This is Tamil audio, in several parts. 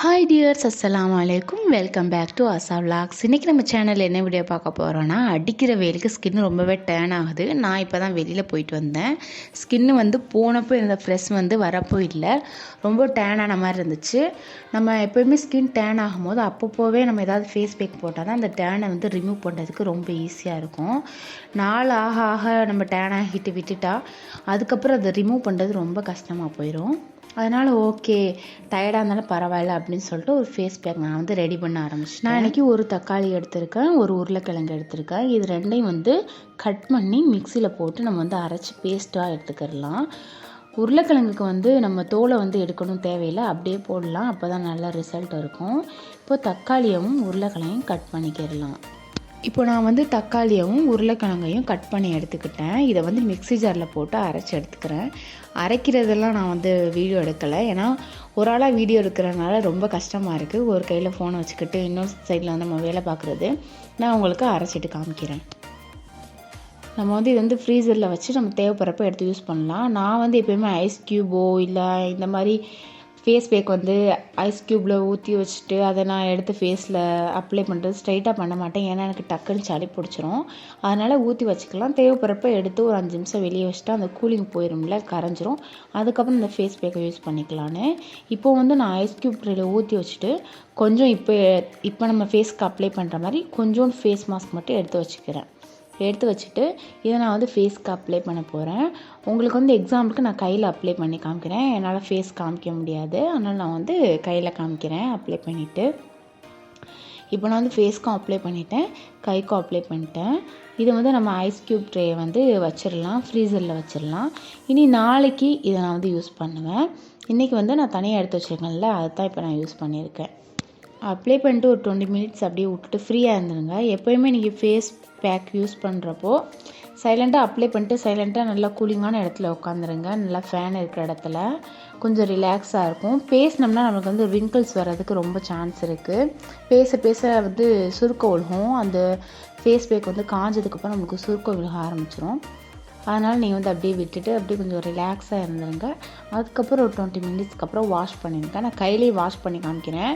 ஹாய் டியர்ஸ் அஸ்லாம் வலைக்கும் welcome back to Asa vlogs இன்றைக்கி நம்ம சேனலில் என்ன வீடியோ பார்க்க போகிறோன்னா அடிக்கிற வெயிலுக்கு ஸ்கின் ரொம்பவே டேன் ஆகுது. நான் இப்போ தான் வெளியில் போயிட்டு வந்தேன். ஸ்கின்னு வந்து போனப்போ இருந்த ஃப்ரெஷ் வந்து வரப்போ இல்லை. ரொம்ப டேன் ஆன மாதிரி இருந்துச்சு. நம்ம எப்போயுமே ஸ்கின் டேன் ஆகும்போது அப்பப்போவே நம்ம ஏதாவது ஃபேஸ் பேக் போட்டால் தான் அந்த டேனை வந்து ரிமூவ் பண்ணுறதுக்கு ரொம்ப ஈஸியாக இருக்கும். நாள் ஆக ஆக நம்ம டேன் ஆகிட்டு விட்டுட்டா அதுக்கப்புறம் அதை ரிமூவ் பண்ணுறது ரொம்ப கஷ்டமாக போயிடும் அதனால் ஓகே டயர்டாக இருந்தாலும் பரவாயில்ல அப்படின்னு சொல்லிட்டு ஒரு ஃபேஸ் பேக் நான் வந்து ரெடி பண்ண ஆரம்பிச்சேன் நான் இன்றைக்கி ஒரு தக்காளி எடுத்திருக்கேன் ஒரு உருளைக்கிழங்கு எடுத்திருக்கேன். இது ரெண்டையும் வந்து கட் பண்ணி மிக்சியில் போட்டு நம்ம வந்து அரைச்சி பேஸ்ட்டாக எடுத்துக்கிடலாம் உருளைக்கிழங்குக்கு வந்து நம்ம தோலை வந்து எடுக்கணும் தேவையில்லை அப்படியே போடலாம். அப்போ தான் நல்ல ரிசல்ட் இருக்கும். இப்போ தக்காளியவும் உருளைக்கிழங்கையும் கட் பண்ணிக்கிடலாம் இப்போ நான் வந்து தக்காளியவும் உருளைக்கிழங்கையும் கட் பண்ணி எடுத்துக்கிட்டேன். இதை வந்து மிக்ஸி ஜாரில் போட்டு அரைச்சி எடுத்துக்கிறேன். அரைக்கிறதெல்லாம் நான் வந்து வீடியோ எடுக்கலை. ஏன்னா ஒரு ஆளாக வீடியோ எடுக்கிறதுனால ரொம்ப கஷ்டமாக இருக்குது ஒரு கையில் ஃபோனை வச்சுக்கிட்டு இன்னொரு சைடில் வந்து நம்ம வேலை பார்க்குறது. நான் உங்களுக்கு அரைச்சிட்டு காமிக்கிறேன். நம்ம வந்து இது வந்து ஃப்ரீசரில் வச்சு நம்ம தேவைப்படுறப்ப எடுத்து யூஸ் பண்ணலாம். நான் வந்து எப்போயுமே ஐஸ் க்யூபோ இல்லை இந்த மாதிரி ஃபேஸ் பேக் வந்து ஐஸ் க்யூப்பில் ஊற்றி வச்சுட்டு அதை நான் எடுத்து ஃபேஸில் அப்ளை பண்ணுறது ஸ்ட்ரைட்டாக பண்ண மாட்டேன். ஏன்னா எனக்கு டக்குன்னு சளி பிடிச்சிரும். அதனால் ஊற்றி வச்சுக்கலாம். தேவைப்படுறப்ப எடுத்து ஒரு அஞ்சு நிமிஷம் வெளியே வச்சுட்டு அந்த கூலிங் போயிடும்ல கரைஞ்சிரும். அதுக்கப்புறம் இந்த ஃபேஸ் பேக்கை யூஸ் பண்ணிக்கலான்னு. இப்போ வந்து நான் ஐஸ் க்யூப் ட்ரேயில் ஊற்றி வச்சுட்டு கொஞ்சம் இப்போ இப்போ நம்ம ஃபேஸ்க்கு அப்ளை பண்ணுற மாதிரி கொஞ்சோண்டு ஃபேஸ் மாஸ்க் மட்டும் எடுத்து வச்சுக்கிறேன். எடுத்து வச்சுட்டு இதை நான் வந்து ஃபேஸ்க்கு அப்ளை பண்ண போகிறேன் உங்களுக்கு வந்து எக்ஸாம்பிளுக்கு நான் கையில் அப்ளை பண்ணி காமிக்கிறேன். என்னால் ஃபேஸ் காமிக்க முடியாது. அதனால் நான் வந்து கையில் காமிக்கிறேன் அப்ளை பண்ணிவிட்டு இப்போ நான் வந்து ஃபேஸ்க்கும் அப்ளை பண்ணிட்டேன் கைக்கும் அப்ளை பண்ணிட்டேன். இதை வந்து நம்ம ஐஸ் க்யூப் ட்ரே வந்து வச்சிடலாம் ஃப்ரீசரில் வச்சிடலாம். இனி நாளைக்கு இதை நான் வந்து யூஸ் பண்ணுவேன். இன்றைக்கி வந்து நான் தனியாக எடுத்து வச்சுருக்கேன்ல அதுதான் இப்போ நான் யூஸ் பண்ணியிருக்கேன். அப்ளை பண்ணிட்டு ஒரு டுவெண்ட்டி மினிட்ஸ் அப்படியே விட்டுட்டு ஃப்ரீயாக இருந்துருங்க. எப்போயுமே நீங்கள் ஃபேஸ் பேக் யூஸ் பண்ணுறப்போ சைலண்ட்டாக அப்ளை பண்ணிட்டு சைலண்ட்டாக நல்லா கூலிங்கான இடத்துல உட்காந்துருங்க. நல்லா ஃபேன் இருக்கிற இடத்துல. கொஞ்சம் ரிலாக்ஸாக இருக்கும். பேசினோம்னா நமக்கு வந்து ரிங்கிள்ஸ் வர்றதுக்கு ரொம்ப சான்ஸ் இருக்குது பேச பேச வந்து சுருக்க விழுகும். அந்த ஃபேஸ் பேக் வந்து காஞ்சதுக்கப்புறம் நமக்கு சுருக்க விழுக ஆரம்பிச்சிடும் அதனால் நீங்கள் வந்து அப்படியே விட்டுட்டு அப்படியே கொஞ்சம் ரிலாக்ஸாக இருந்துருங்க. அதுக்கப்புறம் ஒரு டுவெண்ட்டி மினிட்ஸ்க்கு அப்புறம் வாஷ் பண்ணிடுங்க. நான் கையிலேயே வாஷ் பண்ணி காமிக்கிறேன்.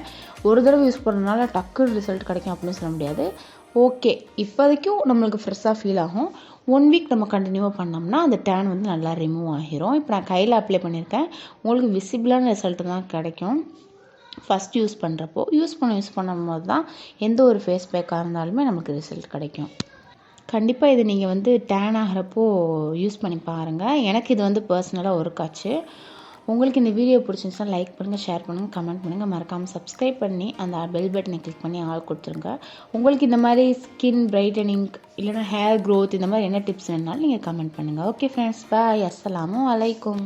ஒரு தடவை யூஸ் பண்ணுறதுனால டக்கு ரிசல்ட் கிடைக்கும் அப்படின்னு சொல்ல முடியாது. ஓகே இப்போதைக்கும் நம்மளுக்கு ஃப்ரெஷ்ஷாக ஃபீல் ஆகும். ஒன் வீக் நம்ம கண்டினியூவாக பண்ணோம்னா அந்த டேன் வந்து நல்லா ரிமூவ் ஆகிரும். இப்போ நான் கையில் அப்ளை பண்ணியிருக்கேன். உங்களுக்கு விசிபிளான ரிசல்ட் தான் கிடைக்கும். ஃபஸ்ட் யூஸ் பண்ணுறப்போ யூஸ் பண்ண யூஸ் பண்ணும்போது தான் எந்த ஒரு ஃபேஸ் பேக்காக இருந்தாலுமே நமக்கு ரிசல்ட் கிடைக்கும். கண்டிப்பாக இது நீங்கள் வந்து டேன் ஆகிறப்போ யூஸ் பண்ணி பாருங்கள் எனக்கு இது வந்து பர்சனலாக ஒர்க் ஆச்சு. உங்களுக்கு இந்த வீடியோ பிடிச்சிருந்துச்சுன்னா லைக் பண்ணுங்கள் ஷேர் பண்ணுங்கள் கமெண்ட் பண்ணுங்கள் மறக்காமல் சப்ஸ்கிரைப் பண்ணி அந்த பெல் பட்டனை கிளிக் பண்ணி ஆள் கொடுத்துருங்க. உங்களுக்கு இந்த மாதிரி ஸ்கின் பிரைட்டனிங் இல்லைனா ஹேர் க்ரோத் இந்த மாதிரி என்ன டிப்ஸ் வேணாலும் நீங்கள் கமெண்ட் பண்ணுங்கள் ஓகே ஃப்ரெண்ட்ஸ் பாய் அஸ்ஸலாமும் அலைக்கும்.